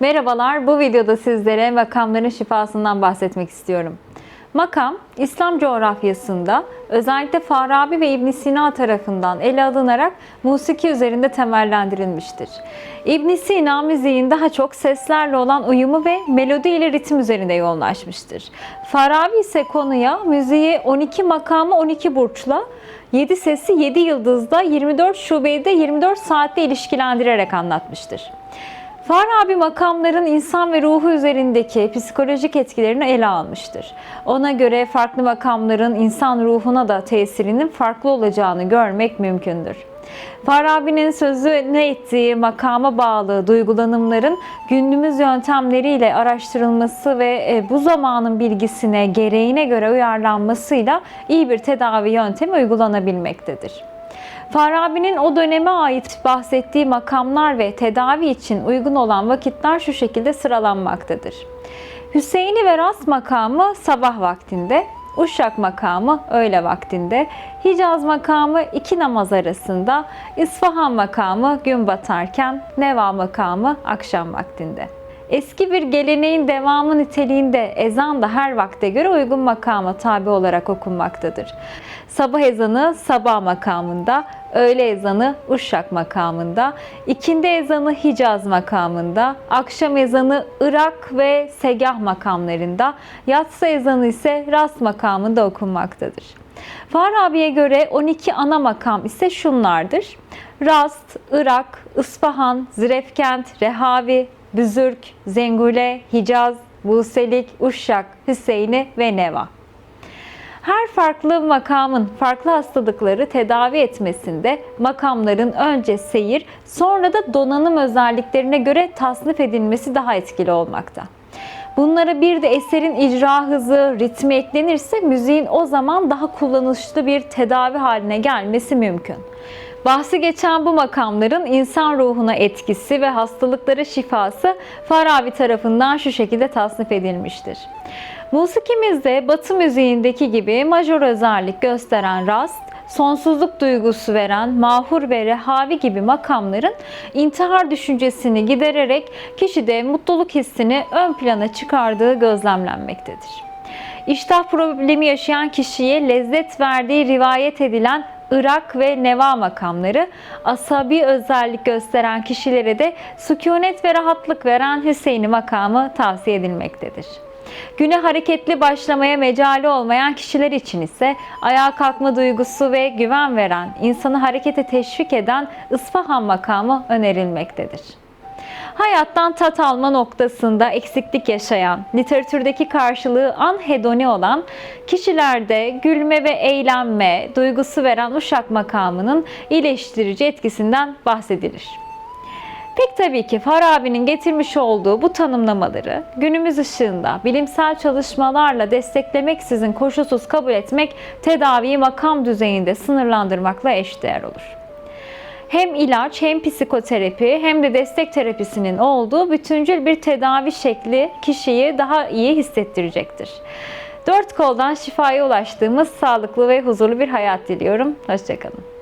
Merhabalar, bu videoda sizlere makamların şifasından bahsetmek istiyorum. Makam, İslam coğrafyasında özellikle Farabi ve İbn Sina tarafından ele alınarak musiki üzerinde temellendirilmiştir. İbn Sina müziğin daha çok seslerle olan uyumu ve melodi ile ritim üzerinde yoğunlaşmıştır. Farabi ise konuya müziği 12 makamı 12 burçla 7 sesi 7 yıldızda 24 şubeyi de 24 saatte ilişkilendirerek anlatmıştır. Farabi makamların insan ve ruhu üzerindeki psikolojik etkilerini ele almıştır. Ona göre farklı makamların insan ruhuna da tesirinin farklı olacağını görmek mümkündür. Farabi'nin sözüne ettiği makama bağlı duygulanımların günümüz yöntemleriyle araştırılması ve e, bu zamanın bilgisine, gereğine göre uyarlanmasıyla iyi bir tedavi yöntemi uygulanabilmektedir. Farabi'nin o döneme ait bahsettiği makamlar ve tedavi için uygun olan vakitler şu şekilde sıralanmaktadır. Hüseyin'i ve Ras makamı sabah vaktinde, Uşak makamı öğle vaktinde, Hicaz makamı iki namaz arasında, İsfahan makamı gün batarken, Neva makamı akşam vaktinde. Eski bir geleneğin devamı niteliğinde ezan da her vakte göre uygun makama tabi olarak okunmaktadır. Sabah ezanı sabah makamında, öğle ezanı Uşak makamında, ikindi ezanı Hicaz makamında, akşam ezanı Irak ve Segah makamlarında, yatsı ezanı ise Ras makamında okunmaktadır. Farabi'ye göre 12 ana makam ise şunlardır. Rast, Irak, Isfahan, Zirefkent, Rehavi, Büzürk, Zengule, Hicaz, Buselik, Uşşak, Hüseyin'i ve Neva. Her farklı makamın farklı hastalıkları tedavi etmesinde makamların önce seyir, sonra da donanım özelliklerine göre tasnif edilmesi daha etkili olmakta. Bunlara bir de eserin icra hızı, ritmi eklenirse müziğin o zaman daha kullanışlı bir tedavi haline gelmesi mümkün. Bahsi geçen bu makamların insan ruhuna etkisi ve hastalıklara şifası Farabi tarafından şu şekilde tasnif edilmiştir. Musikimizde Batı müziğindeki gibi majör özellik gösteren rast, sonsuzluk duygusu veren mahur ve rehavi gibi makamların intihar düşüncesini gidererek kişide mutluluk hissini ön plana çıkardığı gözlemlenmektedir. İştah problemi yaşayan kişiye lezzet verdiği rivayet edilen Irak ve Neva makamları, asabi özellik gösteren kişilere de sükunet ve rahatlık veren Hüseyin'i makamı tavsiye edilmektedir. Güne hareketli başlamaya mecali olmayan kişiler için ise ayağa kalkma duygusu ve güven veren, insanı harekete teşvik eden Isfahan makamı önerilmektedir. Hayattan tat alma noktasında eksiklik yaşayan, literatürdeki karşılığı anhedoni olan kişilerde gülme ve eğlenme duygusu veren uşak makamının iyileştirici etkisinden bahsedilir. Pek tabii ki Farabi'nin getirmiş olduğu bu tanımlamaları günümüz ışığında bilimsel çalışmalarla desteklemeksizin koşulsuz kabul etmek tedaviyi makam düzeyinde sınırlandırmakla eşdeğer olur. Hem ilaç hem psikoterapi hem de destek terapisinin olduğu bütüncül bir tedavi şekli kişiyi daha iyi hissettirecektir. Dört koldan şifaya ulaştığımız sağlıklı ve huzurlu bir hayat diliyorum. Hoşçakalın.